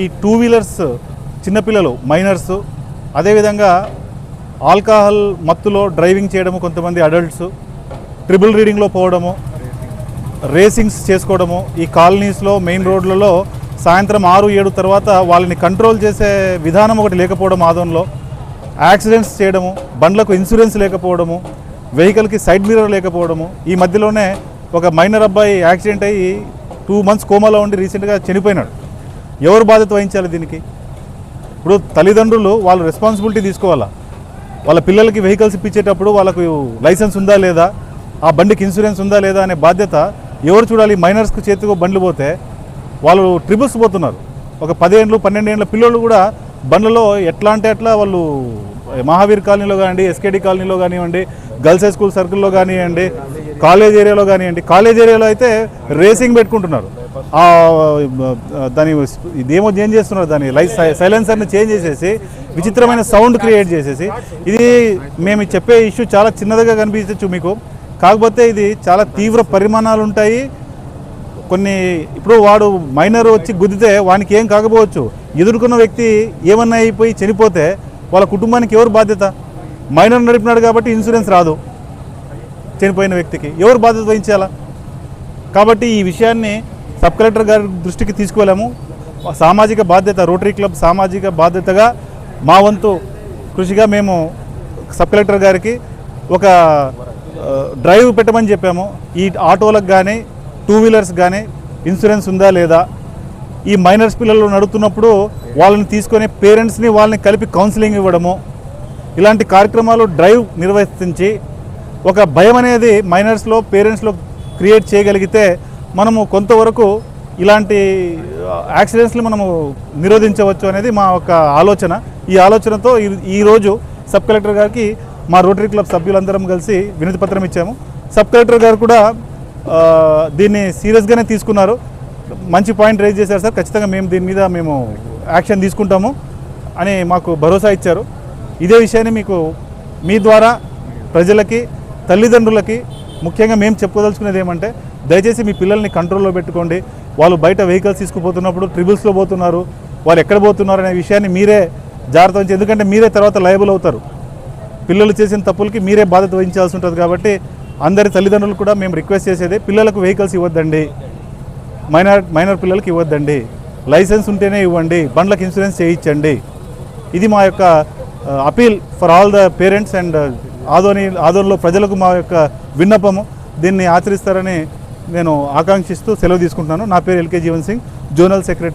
ఈ two wheelers చిన్నపిల్లలు minors అదేవిధంగా ఆల్కహాల్ మత్తులో డ్రైవింగ్ చేయడము కొంతమంది అడల్ట్స్ ట్రిబుల్ రీడింగ్లో పోవడము రేసింగ్స్ చేసుకోవడము ఈ కాలనీస్లో మెయిన్ రోడ్లలో సాయంత్రం ఆరు ఏడు తర్వాత వాళ్ళని కంట్రోల్ చేసే విధానం ఒకటి లేకపోవడం ఆదంలో యాక్సిడెంట్స్ చేయడము బండ్లకు ఇన్సూరెన్స్ లేకపోవడము వెహికల్కి సైడ్ మిర్రర్ లేకపోవడము. ఈ మధ్యలోనే ఒక మైనర్ అబ్బాయి యాక్సిడెంట్ అయ్యి టూ మంత్స్ కోమాలో ఉండి రీసెంట్గా చనిపోయినాడు. ఎవరు బాధ్యత వహించాలి దీనికి? ఇప్పుడు తల్లిదండ్రులు వాళ్ళు రెస్పాన్సిబిలిటీ తీసుకోవాలా? వాళ్ళ పిల్లలకి వెహికల్స్ ఇప్పించేటప్పుడు వాళ్ళకు లైసెన్స్ ఉందా లేదా? ఆ బండికి ఇన్సూరెన్స్ ఉందా లేదా అనే బాధ్యత ఎవరు చూడాలి? మైనర్స్కి చేతికి బండ్లు పోతే వాళ్ళు ట్రిపుల్స్ పోతున్నారు. ఒక పదిహేండ్లు పన్నెండేండ్ల పిల్లలు కూడా బండ్లలో ఎట్లా అంటే ఎట్లా వాళ్ళు మహావీర్ కాలనీలో కానివ్వండి ఎస్కేడి కాలనీలో కానివ్వండి గర్ల్స్ హై స్కూల్ సర్కిల్లో కానివ్వండి కాలేజ్ ఏరియాలో కానివ్వండి కాలేజ్ ఏరియాలో అయితే రేసింగ్ పెట్టుకుంటున్నారు. దాని ఇదేమో చేంజ్ చేస్తున్నారు దాని లైట్ సైలెన్సర్ని చేంజ్ చేసేసి విచిత్రమైన సౌండ్ క్రియేట్ చేసేసి. ఇది మేము చెప్పే ఇష్యూ చాలా చిన్నదిగా కనిపించవచ్చు మీకు. కాకపోతే ఇది చాలా తీవ్ర పరిమాణాలు ఉంటాయి. కొన్ని ఇప్పుడు వాడు మైనర్ వచ్చి గుద్దితే వానికి ఏం కాకపోవచ్చు. ఎదుర్కొన్న వ్యక్తి ఏమన్నా అయిపోయి చనిపోతే వాళ్ళ కుటుంబానికి ఎవరు బాధ్యత? మైనర్ నడిపినాడు కాబట్టి ఇన్సూరెన్స్ రాదు. చనిపోయిన వ్యక్తికి ఎవరు బాధ్యత వహించాలా? కాబట్టి ఈ విషయాన్ని సబ్ కలెక్టర్ గారి దృష్టికి తీసుకువెళ్ళాము. సామాజిక బాధ్యత రోటరీ క్లబ్ సామాజిక బాధ్యతగా మా వంతు కృషిగా మేము సబ్ కలెక్టర్ గారికి ఒక డ్రైవ్ పెట్టమని చెప్పాము. ఈ ఆటోలకు కానీ టూ వీలర్స్ కానీ ఇన్సూరెన్స్ ఉందా లేదా? ఈ మైనర్స్ పిల్లలు నడుతున్నప్పుడు వాళ్ళని తీసుకొని పేరెంట్స్ని వాళ్ళని కలిపి కౌన్సిలింగ్ ఇవ్వడము. ఇలాంటి కార్యక్రమాలు డ్రైవ్ నిర్వహించి ఒక భయం అనేది మైనర్స్లో పేరెంట్స్లో క్రియేట్ చేయగలిగితే మనము కొంతవరకు ఇలాంటి యాక్సిడెంట్స్ని మనము నిరోధించవచ్చు అనేది మా ఒక ఆలోచన. ఈ ఆలోచనతో ఈరోజు సబ్ కలెక్టర్ గారికి మా రోటరీ క్లబ్ సభ్యులందరం కలిసి వినతి పత్రం ఇచ్చాము. సబ్ కలెక్టర్ గారు కూడా దీన్ని సీరియస్గానే తీసుకున్నారు. మంచి పాయింట్ రైజ్ చేశారు సార్. ఖచ్చితంగా మేము దీని మీద మేము యాక్షన్ తీసుకుంటాము అని మాకు భరోసా ఇచ్చారు. ఇదే విషయాన్ని మీకు మీ ద్వారా ప్రజలకి తల్లిదండ్రులకి ముఖ్యంగా మేము చెప్పుకోదలుచుకునేది ఏమంటే దయచేసి మీ పిల్లల్ని కంట్రోల్లో పెట్టుకోండి. వాళ్ళు బయట వెహికల్స్ తీసుకుపోతున్నప్పుడు ట్రిబుల్స్లో పోతున్నారు. వాళ్ళు ఎక్కడ పోతున్నారు అనే విషయాన్ని మీరే జాగ్రత్త వహించి ఎందుకంటే మీరే తర్వాత లయబుల్ అవుతారు. పిల్లలు చేసిన తప్పులకి మీరే బాధ్యత వహించాల్సి ఉంటుంది కాబట్టి అందరి తల్లిదండ్రులు కూడా మేము రిక్వెస్ట్ చేసేది పిల్లలకు వెహికల్స్ ఇవ్వద్దండి. మైనర్ మైనర్ పిల్లలకి ఇవ్వద్దండి. లైసెన్స్ ఉంటేనే ఇవ్వండి. బండ్లకు ఇన్సూరెన్స్ చేయించండి. ఇది మా యొక్క appeal for all the parents and Adoni ఆదోనిలో ప్రజలకు మా యొక్క విన్నపము. దీన్ని ఆచరిస్తారని నేను ఆకాంక్షిస్తూ సెలవు తీసుకుంటున్నాను. నా పేరు LK Jeevan Singh zonal secretary.